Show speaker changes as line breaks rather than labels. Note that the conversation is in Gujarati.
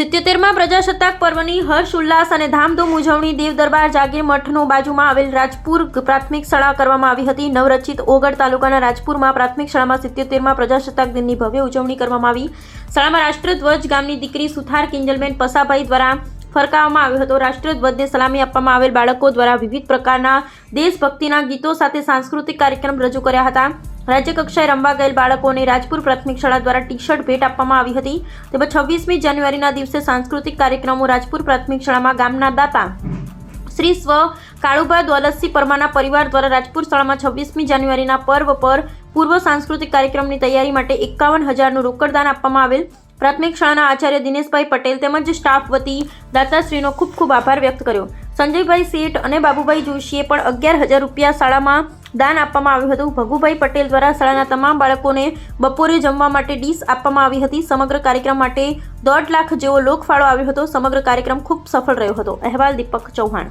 સિત્યોતેરમાં પ્રજાસત્તાક પર્વની હર્ષ, ઉલ્લાસ અને ધામધૂમ ઉજવણી દેવ દરબાર જાગીર મઠનો બાજુમાં આવેલ રાજપુર પ્રાથમિક શાળા કરવામાં આવી હતી. નવરચિત ઓગળ તાલુકાના રાજપુરમાં પ્રાથમિક શાળામાં સિત્યોતેરમાં પ્રજાસત્તાક દિનની ભવ્ય ઉજવણી કરવામાં આવી. શાળામાં રાષ્ટ્રધ્વજ ગામની દીકરી સુથાર કિંજલબેન પસાભાઈ દ્વારા ફરકાવવામાં આવ્યો હતો. રાષ્ટ્રધ્વજને સલામી આપવામાં આવેલ બાળકો દ્વારા વિવિધ પ્રકારના દેશભક્તિના ગીતો સાથે સાંસ્કૃતિક કાર્યક્રમ રજૂ કર્યા હતા. રાજ્ય કક્ષાએ રમવા ગયેલ બાળકોને રાજપુર પ્રાથમિક શાળા દ્વારા ટી શર્ટ ભેટ આપવામાં આવી હતી. તેમજ છવ્વીસમી જાન્યુઆરીના દિવસે સાંસ્કૃતિક કાર્યક્રમો રાજપુર પ્રાથમિક શાળામાં ગામના દાતા શ્રી સ્વ કાળુભા દોલતસિંહ પરમાના પરિવાર દ્વારા રાજપુર શાળામાં છવ્વીસમી જાન્યુઆરીના પર્વ પર પૂર્વ સાંસ્કૃતિક કાર્યક્રમની તૈયારી માટે એકાવન હજારનું રોકડદાન આપવામાં આવેલ. પ્રાથમિક શાળાના આચાર્ય દિનેશભાઈ પટેલ તેમજ સ્ટાફ વતી દાતાશ્રીનો ખૂબ ખૂબ આભાર વ્યક્ત કર્યો. સંજયભાઈ શેઠ અને બાબુભાઈ જોશીએ પણ અગિયાર હજાર રૂપિયા શાળામાં દાન આપવામાં આવ્યું હતું. ભગુભાઈ પટેલ દ્વારા શાળાના તમામ બાળકોને બપોરે જમવા માટે ડીશ આપવામાં આવી હતી. સમગ્ર કાર્યક્રમ માટે દોઢ લાખ જેવો લોકફાળો આવ્યો હતો. સમગ્ર કાર્યક્રમ ખૂબ સફળ રહ્યો હતો. અહેવાલ દીપક ચૌહાણ.